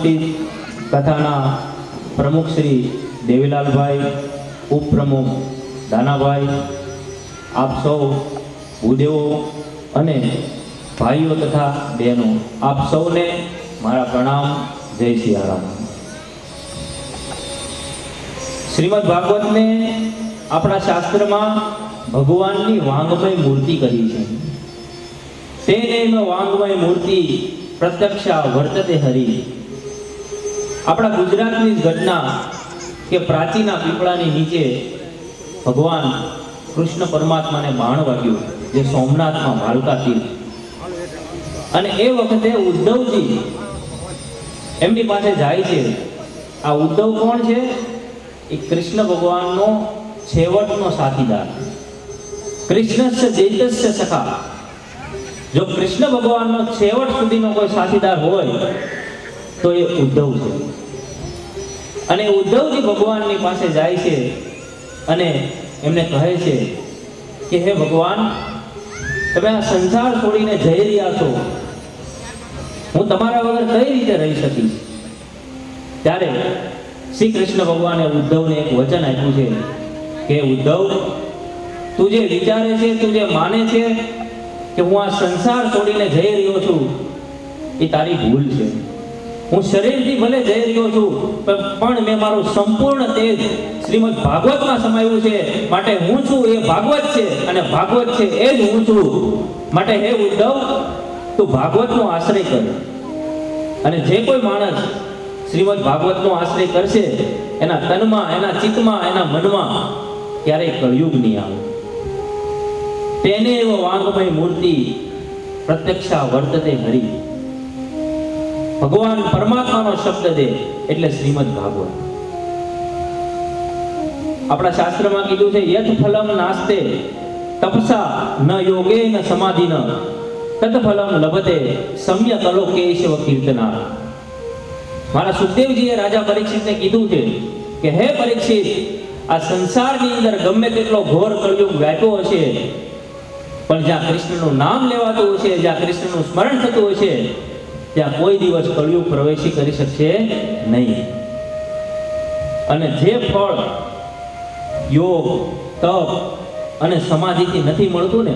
ઉપસ્થિત કથાના પ્રમુખ શ્રી દેવીલાલભાઈ, ઉપપ્રમુખ દાનાભાઈ, આપ સૌ ભૂદેવો અને ભાઈઓ તથા બહેનો, આપ સૌને મારા પ્રણામ. જય સિયારામ શ્રીમદ ભાગવતને આપણા શાસ્ત્રમાં ભગવાનની વાંગમય મૂર્તિ કરી છે. તે વાંગમય મૂર્તિ પ્રત્યક્ષા વર્તતે હરી. આપણા ગુજરાતની ઘટના કે પ્રાચીના પીપળાની નીચે ભગવાન કૃષ્ણ પરમાત્માને બાણ વાગ્યું, જે સોમનાથમાં ભાલકા તીર્થ અને એ વખતે ઉદ્ધવજી એમની પાસે જાય છે. આ ઉદ્ધવ કોણ છે? એ કૃષ્ણ ભગવાનનો છેવટનો સાથીદાર. કૃષ્ણસ્ય દૈતસ્ય સખા. જો કૃષ્ણ ભગવાનનો છેવટ સુધીનો કોઈ સાથીદાર હોય તો એ ઉદ્ધવ છે. અને ઉદ્ધવજી ભગવાનની પાસે જાય છે અને એમને કહે છે કે, હે ભગવાન, તમે આ સંસાર છોડીને જઈ રહ્યા છો. હું તમારા વગર કઈ રીતે રહી શકીશ? ત્યારે શ્રી કૃષ્ણ ભગવાને ઉદ્ધવને એક વચન આપ્યું છે કે, ઉદ્ધવ, તું જે વિચારે છે, તું જે માને છે કે હું આ સંસાર છોડીને જઈ રહ્યો છું, એ તારી ભૂલ છે. હું શરીરથી ભલે જઈ રહ્યો છું, પણ મેં મારું સંપૂર્ણ તેજ શ્રીમદ ભાગવતમાં સમાયું છે. માટે હું છું એ ભાગવત છે, અને ભાગવત છે એ જ હું છું. માટે હે ઉદ્ધવ, તું ભાગવતનો આશ્રય કર. અને જે કોઈ માણસ શ્રીમદ ભાગવતનો આશ્રય કરશે, એના તનમાં, એના ચિત્તમાં, એના મનમાં ક્યારેય કળયુગ નહીં આવે. તેને એવો વાંગમય મૂર્તિ પ્રત્યક્ષા વર્તતે હરી ભગવાન પરમાત્માનો શબ્દ દે એટલે શ્રીમદ ભાગવત. આપણા શાસ્ત્રમાં કીધું છે, યથ ફલમ નાસ્તે, તપસા ન યોગે ન સમાધિ ન તત ફલમ લભતે સમ્ય કલો કેશવ કીર્તના મારા સુખદેવજીએ રાજા પરીક્ષિતને કીધું છે કે, હે પરીક્ષિત, આ સંસારની અંદર ગમે તેટલો ઘોર કળયુગ વ્યાપ્યો હશે, પણ જ્યાં કૃષ્ણનું નામ લેવાતું હશે, જ્યાં કૃષ્ણનું સ્મરણ થતું હશે ત્યાં કોઈ દિવસ કળિયુગ પ્રવેશી કરી શકશે નહીં. અને જે ફળ યોગ, તપ અને સમાધિથી નથી મળતું ને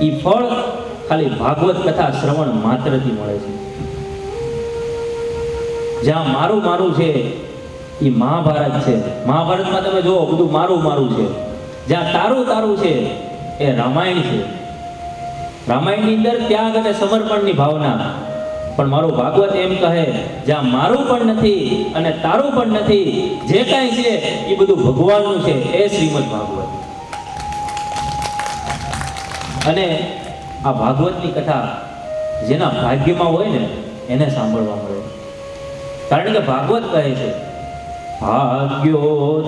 એ ફળ ખાલી ભાગવત કથા શ્રવણ માત્રથી મળે છે. જ્યાં મારું મારું છે એ મહાભારત છે. મહાભારતમાં તમે જુઓ, બધું મારું મારું છે. જ્યાં તારું તારું છે, એ રામાયણ છે. રામાયણની અંદર ત્યાગ અને સમર્પણની ભાવના. પણ મારું ભાગવત એમ કહે, જ્યાં મારું પણ નથી અને તારું પણ નથી, જે કાંઈ છે એ બધું ભગવાનનું છે. એ શ્રીમદ ભાગવત. અને આ ભાગવતની કથા જેના ભાગ્યમાં હોય ને, એને સાંભળવા મળે. કારણ કે ભાગવત કહે છે, ભાગ્યોદયેન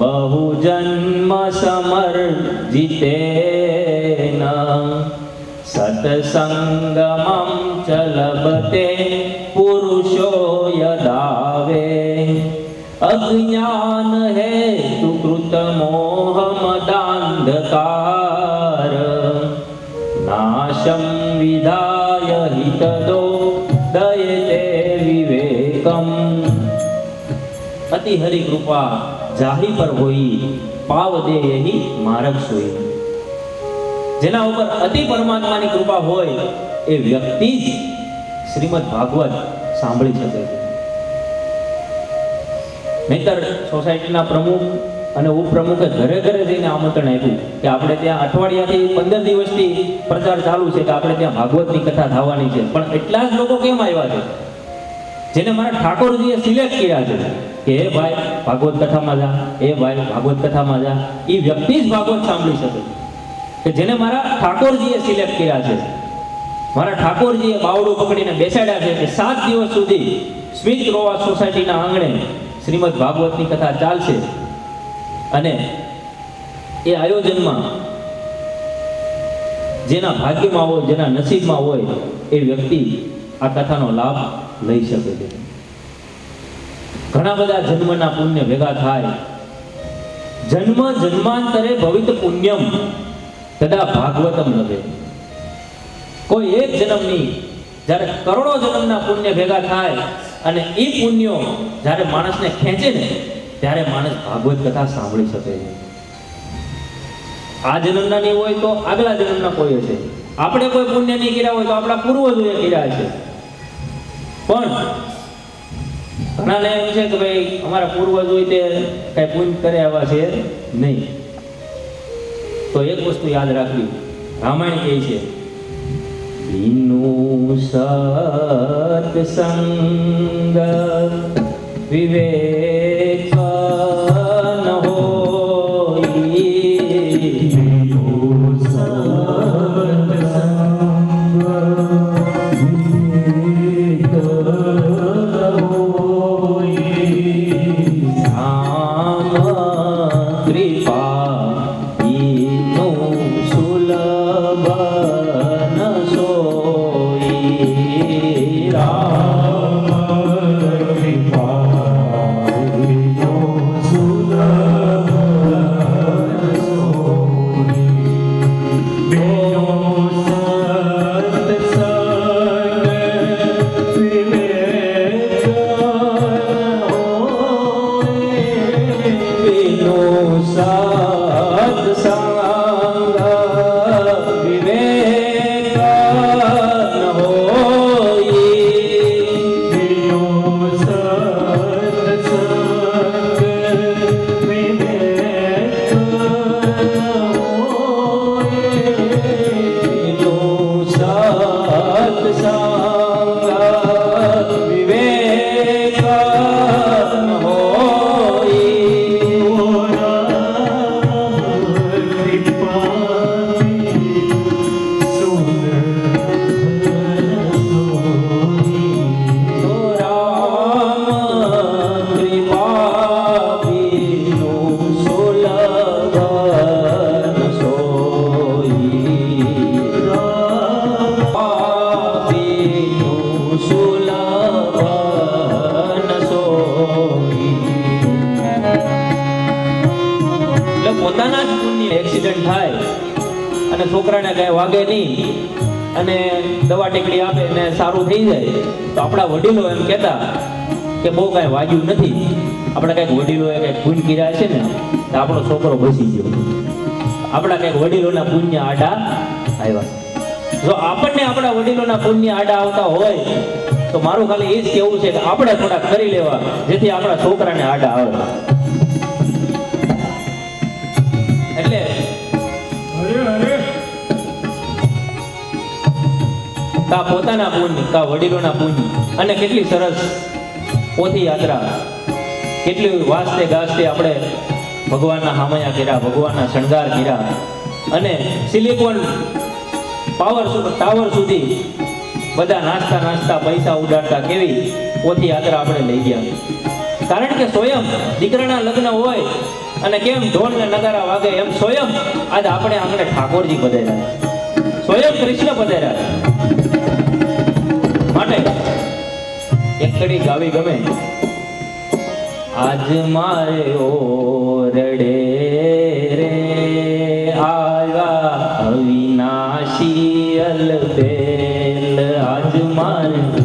બહુ જન્મ સમર્જિતેન. સત્સંગમં ચલબતે પુરુષો યદાવે અજ્ઞાન હે સુકૃત મોહમદાંધકાર નાશમ વિધાય હિતદો દયતે વિવેકમ અતિ હરિ કૃપા જાહી પર હોઈ પાવ દેહી માર્ગ સોઈ જેના ઉપર અતિ પરમાત્માની કૃપા હોય, એ વ્યક્તિ જ શ્રીમદ ભાગવત સાંભળી શકે છે. નહીતર સોસાયટીના પ્રમુખ અને ઉપપ્રમુખે ઘરે ઘરે જઈને આમંત્રણ આપ્યું કે આપણે ત્યાં અઠવાડિયાથી પંદર દિવસથી પ્રચાર ચાલુ છે કે આપણે ત્યાં ભાગવતની કથા થવાની છે. પણ એટલા જ લોકો કેમ આવ્યા છે? જેને મારા ઠાકોરજીએ સિલેક્ટ કર્યા છે કે, હે ભાઈ, ભાગવત કથામાં જા, હે ભાઈ, ભાગવત કથામાં જા. એ વ્યક્તિ જ ભાગવત સાંભળી શકે કે જેને મારા ઠાકોરજીએ સિલેક્ટ કર્યા છે. મારા ઠાકોરજીએ બાવડું પકડીને બેસાડ્યા છે કે સાત દિવસ સુધી સ્મિત રોવા સોસાયટીના આંગણે શ્રીમદ ભાગવતની કથા ચાલશે. અને એ આયોજનમાં જેના ભાગ્યમાં હોય, જેના નસીબમાં હોય, એ વ્યક્તિ આ કથાનો લાભ લઈ શકે છે. ઘણા બધા જન્મના પુણ્ય ભેગા થાય. જન્મ જન્માંતરે ભવિત પુણ્યમ. તદા ભાગવતમ લભે કોઈ એક જન્મની જ્યારે કરોડો જન્મના પુણ્ય ભેગા થાય અને એ પુણ્યો જ્યારે માણસને ખેંચે ને, ત્યારે માણસ ભાગવત કથા સાંભળી શકે છે. આ જન્મના નહીં હોય તો આગલા જન્મના કોઈ હશે. આપણે કોઈ પુણ્ય નહીં કર્યા હોય તો આપણા પૂર્વજોએ કર્યા છે પણ ઘણાને એમ છે કે ભાઈ અમારા પૂર્વજો હોય તે કઈ પુણ્ય કરે એવા છે નહીં. તો એક વસ્તુ યાદ રાખવી રામાયણ કહે છે વિનું સત્સંગ વિવેક અને દવા ટેકડી આપે ને સારું થઈ જાય, તો આપણા વડીલો એમ કહેતા કે બહુ કાંઈ વાગ્યું નથી. આપણે કંઈક વડીલોએ કંઈક પુણ્ય કર્યા છે ને, તો આપણો છોકરો બસી ગયો. આપણા કંઈક વડીલોના પુણ્ય આડા આવ્યા. જો આપણને આપણા વડીલોના પુણ્ય આડા આવતા હોય, તો મારું ખાલી એ જ કહેવું છે કે આપણે થોડા કરી લેવા, જેથી આપણા છોકરાને આડા આવે. એટલે કા પોતાના પુણ્ય કા વડીલોના પુણ્ય. અને કેટલી સરસ પોથી યાત્રા. કેટલી વાસ્તે ગાસ્તે આપણે ભગવાનના હામયા કર્યા, ભગવાનના શણગાર કર્યા. અને સિલિકોન પાવર ટાવર સુધી બધા નાસ્તા નાસ્તા પૈસા ઉડાડતા કેવી પોથી યાત્રા આપણે લઈ ગયા. કારણ કે સ્વયં દીકરાના લગ્ન હોય અને કેમ ઢોલ ને નગારા વાગે એમ સ્વયં આજ આપણે આંગણે ઠાકોરજી પધાર્યા. સ્વયં કૃષ્ણ પધાર્યા. એક ગાવી ગમે. આજ મારે ઓરડે રે. આવ્યા અવિનાશી અલબેલ. આજ મારે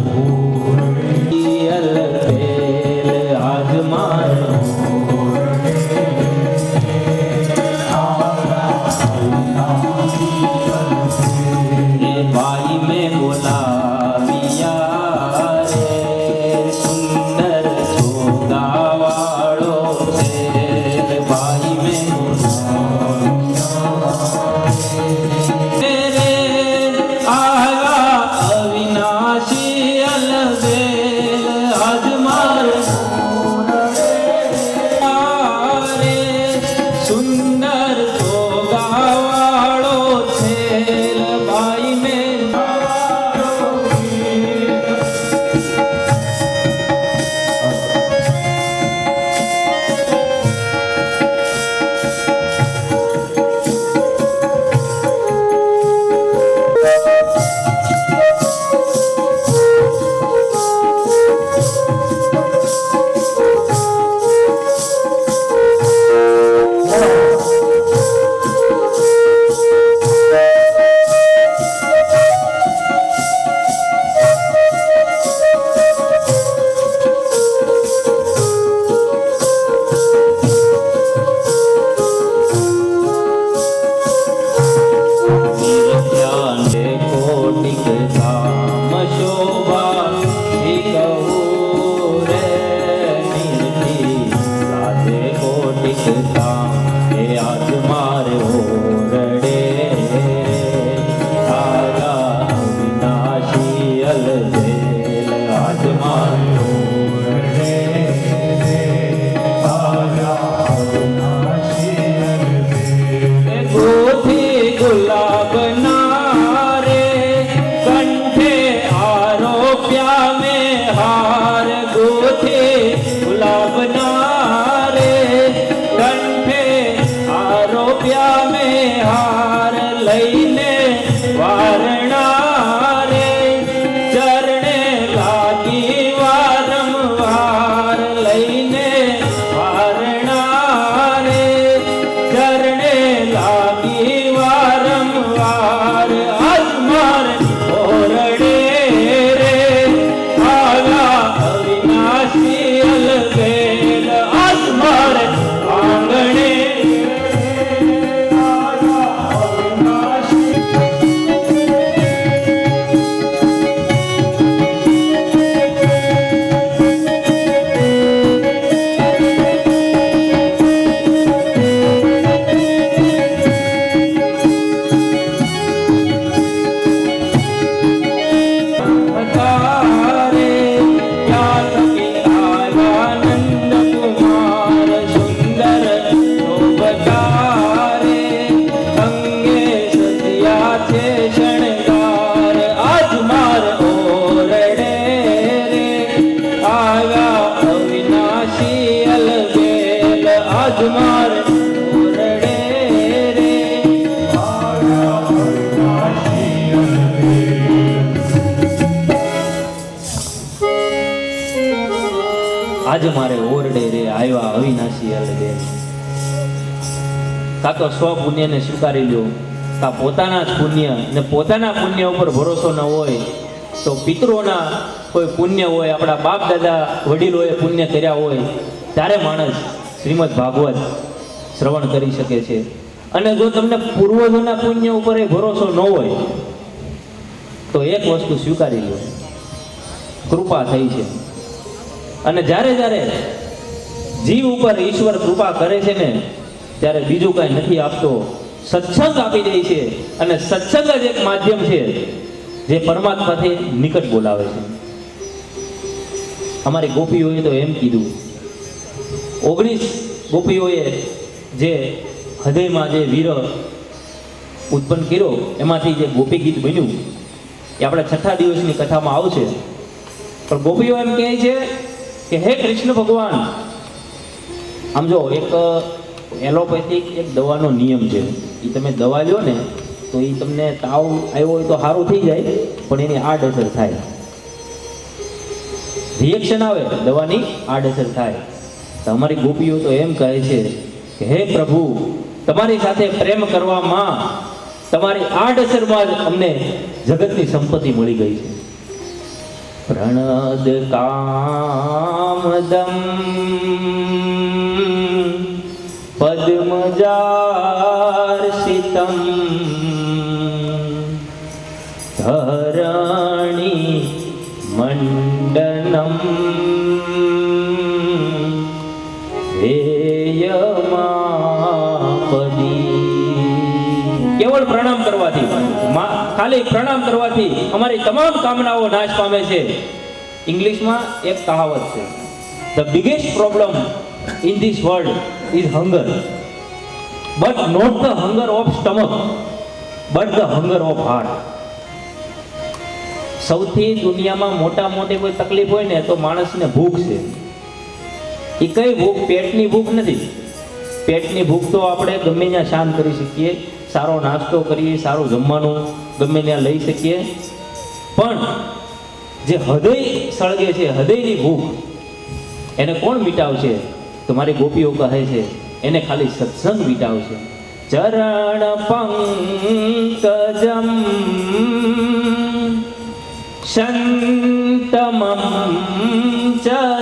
તો સ્વ પુણ્યને સ્વીકારી લો કા પોતાના જ પુણ્ય ને પોતાના પુણ્ય ઉપર ભરોસો ન હોય તો પિતૃઓના કોઈ પુણ્ય હોય, આપણા બાપ દાદા વડીલોએ પુણ્ય કર્યા હોય, ત્યારે માણસ શ્રીમદ ભાગવત શ્રવણ કરી શકે છે. અને જો તમને પૂર્વજોના પુણ્ય ઉપર ભરોસો ન હોય, તો એક વસ્તુ સ્વીકારી લો કૃપા થઈ છે. અને જ્યારે જ્યારે જીવ ઉપર ઈશ્વર કૃપા કરે છે ને ત્યારે બીજું કાંઈ નથી આપતો. સત્સંગ આપી દે છે અને સત્સંગ જ એક માધ્યમ છે જે પરમાત્માથી નિકટ બોલાવે છે. અમારી ગોપીઓએ તો એમ કીધું, ઓગણીસ ગોપીઓએ જે હૃદયમાં જે વીર ઉત્પન્ન કર્યો, એમાંથી જે ગોપી ગીત બન્યું, એ આપણે છઠ્ઠા દિવસની કથામાં આવશે. પણ ગોપીઓ એમ કહે છે કે, હે કૃષ્ણ ભગવાન, આમ જો એક એલોપેથિક એક દવાનો નિયમ છે. એ તમે દવા લો ને, તો એ તમને તાવ આવ્યો હોય તો સારું થઈ જાય, પણ એની આડઅસર થાય. રિએક્શન આવે, દવાની આડઅસર થાય. તો અમારી ગોપીઓ તો એમ કહે છે કે, હે પ્રભુ, તમારી સાથે પ્રેમ કરવામાં તમારી આડઅસરમાં જ અમને જગતની સંપત્તિ મળી ગઈ છે. પ્રણદ કામદમ પદ્મજાર્ષિતમ ધરણી મંડનમ કેવળ પ્રણામ કરવાથી ખાલી પ્રણામ કરવાથી અમારી તમામ કામનાઓ નાશ પામે છે. ઇંગ્લિશમાં એક કહાવત છે the biggest problem in this world is hunger but not the hunger of stomach but the hunger of heart સૌથી દુનિયામાં મોટા મોટી કોઈ તકલીફ હોય ને તો માણસને ભૂખ છે. એ કઈ ભૂખ? પેટની ભૂખ નથી. પેટની ભૂખ તો આપણે ગમે ત્યાં શાંત કરી શકીએ, સારો નાસ્તો કરીએ, સારું જમવાનું ગમે ત્યાં લઈ શકીએ. પણ જે હૃદય સળગે છે, હૃદયની ભૂખ, એને કોણ મિટાવશે? તો મારી ગોપીઓ કહે છે એને ખાલી સત્સંગ મિટાવશે ચરણ પંકજમ શંતમમ ચ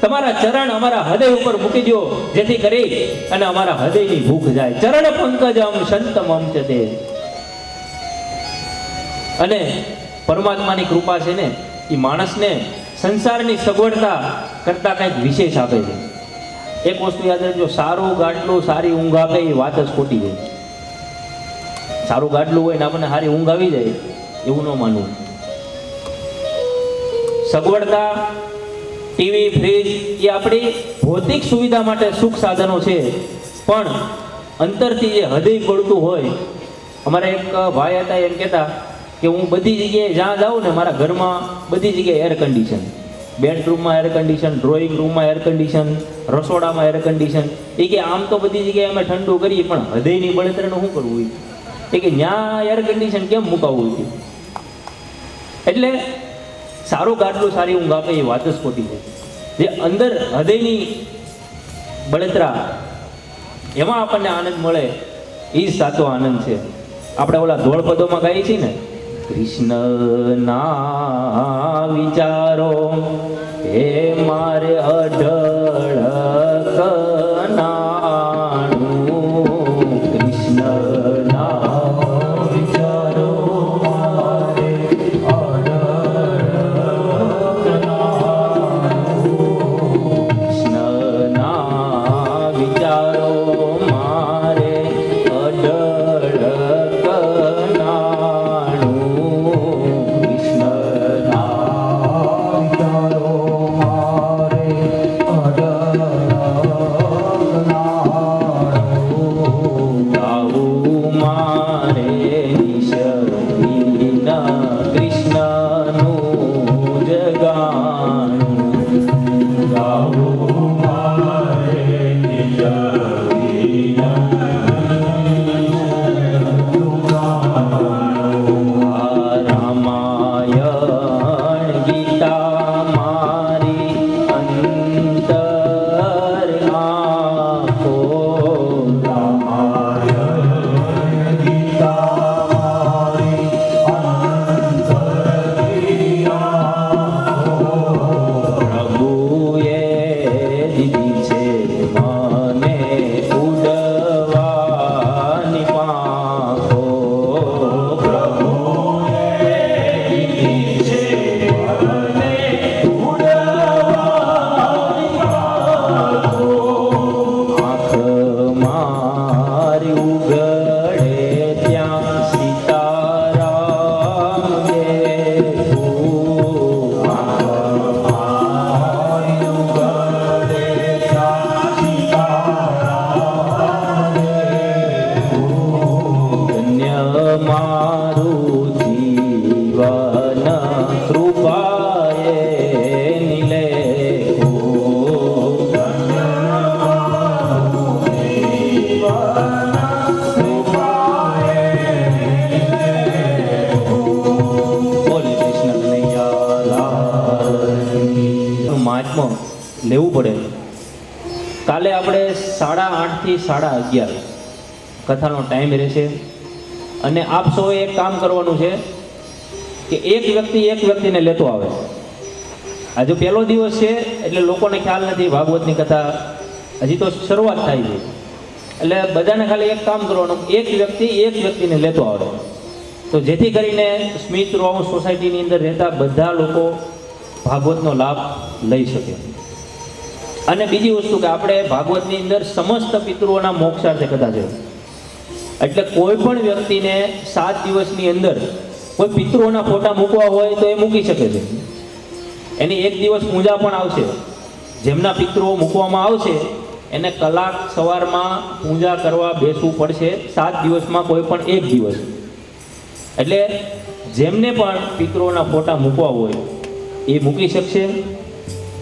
તમારા ચરણ અમારા હૃદય ઉપર મૂકી દો જેથી કરી અને અમારા હૃદયની ભૂખ જાય. ચરણ પંકજમ સંતમ અમચતે અને પરમાત્માની કૃપા છે ને એ માણસને સંસારની સગવડતા કરતાં કંઈક વિશેષ આપે છે. એક વસ્તુ યાદ રાખજો, સારું ગાટલું સારી ઊંઘ આપે, એ વાત જ ખોટી છે. સારું ગાટલું હોય ને આપણને સારી ઊંઘ આવી જાય, એવું ન માનવું. સગવડતા ટીવી, ફ્રીજ એ આપણી ભૌતિક સુવિધા માટે સુખ સાધનો છે. પણ અંતરથી જે હૃદય પડતું હોય, અમારા એક ભાઈ હતા એમ કહેતા કે હું બધી જગ્યાએ જ્યાં જાઉં ને મારા ઘરમાં બધી જગ્યાએ એર કન્ડિશન બેડરૂમમાં એર કન્ડિશન ડ્રોઈંગ રૂમમાં એર કન્ડિશન રસોડામાં એર કન્ડિશન એ કે આમ તો બધી જગ્યાએ અમે ઠંડુ કરીએ, પણ હૃદયની બળતરાનું શું કરવું એ કે ત્યાં એર કન્ડિશન કેમ મુકાવવું એટલે સારું ગાડલું સારી ઊંઘ આપે એ વાત જ ખોટી છે. જે અંદર હૃદયની બળતરા, એમાં આપણને આનંદ મળે, એ જ સાચો આનંદ છે. આપણે ઓલા ધોળ પદોમાં ગાઈએ છીએ ને, કૃષ્ણ ના વિચારો, હે મારે અઢળ પડે. કાલે આપણે સાડા આઠથી સાડા અગિયાર કથાનો ટાઈમ રહેશે. અને આપ સૌએ એક કામ કરવાનું છે કે એક વ્યક્તિ એક વ્યક્તિને લેતો આવે. આજે પહેલો દિવસ છે, એટલે લોકોને ખ્યાલ નથી ભાગવતની કથા. હજી તો શરૂઆત થાય છે. એટલે બધાને ખાલી એક કામ કરવાનું, એક વ્યક્તિ એક વ્યક્તિને લેતો આવે. તો જેથી કરીને સ્મિત રોમ સોસાયટીની અંદર રહેતા બધા લોકો ભાગવતનો લાભ લઈ શકે. અને બીજી વસ્તુ કે આપણે ભાગવતની અંદર સમસ્ત પિતૃઓના મોક્ષાર્થે કથા છે. એટલે કોઈ પણ વ્યક્તિને સાત દિવસની અંદર કોઈ પિતૃઓના ફોટા મૂકવા હોય તો એ મૂકી શકે છે. એની એક દિવસ પૂજા પણ આવશે. જેમના પિતૃઓ મૂકવામાં આવશે, એને કલાક સવારમાં પૂજા કરવા બેસવું પડશે, સાત દિવસમાં કોઈ પણ એક દિવસ. એટલે જેમને પણ પિતૃઓના ફોટા મૂકવા હોય, એ મૂકી શકશે.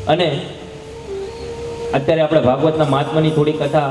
અને અત્યારે આપણે ભાગવતના મહાત્માની થોડી કથા